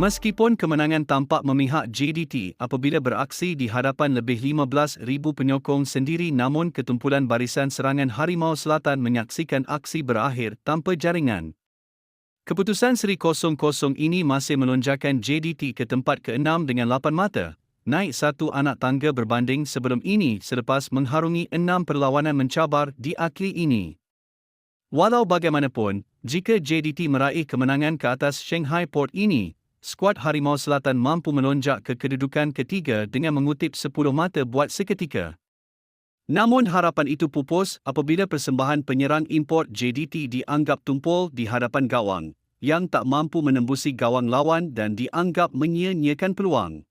Meskipun kemenangan tampak memihak JDT apabila beraksi di hadapan lebih 15,000 penyokong sendiri namun ketumpulan barisan serangan Harimau Selatan menyaksikan aksi berakhir tanpa jaringan. Keputusan Seri 00 ini masih melonjakan JDT ke tempat ke-6 dengan 8 mata, naik satu anak tangga berbanding sebelum ini selepas mengharungi enam perlawanan mencabar di akhir ini. Walau bagaimanapun, jika JDT meraih kemenangan ke atas Shanghai Port ini, skuad Harimau Selatan mampu melonjak ke kedudukan ketiga dengan mengutip 10 mata buat seketika. Namun harapan itu pupus apabila persembahan penyerang import JDT dianggap tumpul di hadapan gawang yang tak mampu menembusi gawang lawan dan dianggap menyia-nyiakan peluang.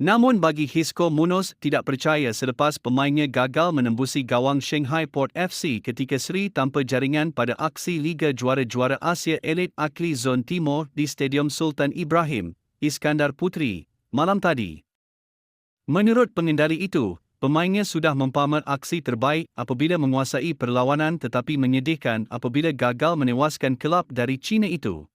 Namun bagi Hisco Munoz tidak percaya selepas pemainnya gagal menembusi gawang Shanghai Port FC ketika seri tanpa jaringan pada aksi Liga Juara-Juara Asia Elite Akli Zon Timur di Stadium Sultan Ibrahim, Iskandar Putri, malam tadi. Menurut pengendali itu, pemainnya sudah mempamer aksi terbaik apabila menguasai perlawanan tetapi menyedihkan apabila gagal menewaskan kelab dari China itu.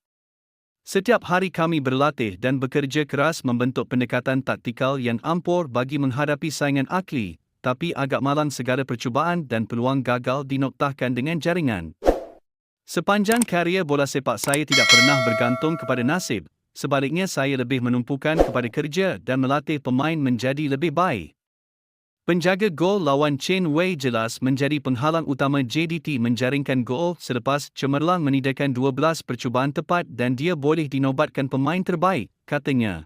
Setiap hari kami berlatih dan bekerja keras membentuk pendekatan taktikal yang ampur bagi menghadapi saingan akli, tapi agak malang segala percubaan dan peluang gagal dinoktahkan dengan jaringan. Sepanjang karier bola sepak saya tidak pernah bergantung kepada nasib, sebaliknya saya lebih menumpukan kepada kerja dan melatih pemain menjadi lebih baik. Penjaga gol lawan Chen Wei jelas menjadi penghalang utama JDT menjaringkan gol selepas cemerlang menidakan 12 percubaan tepat dan dia boleh dinobatkan pemain terbaik, katanya.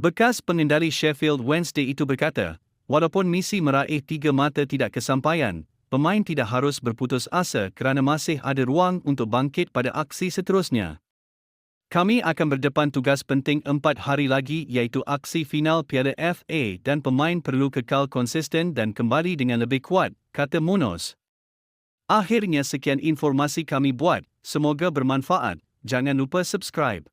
Bekas pengendali Sheffield Wednesday itu berkata, walaupun misi meraih tiga mata tidak kesampaian, pemain tidak harus berputus asa kerana masih ada ruang untuk bangkit pada aksi seterusnya. Kami akan berdepan tugas penting empat hari lagi iaitu aksi final Piala FA dan pemain perlu kekal konsisten dan kembali dengan lebih kuat, kata Munoz. Akhirnya sekian informasi kami buat, semoga bermanfaat. Jangan lupa subscribe.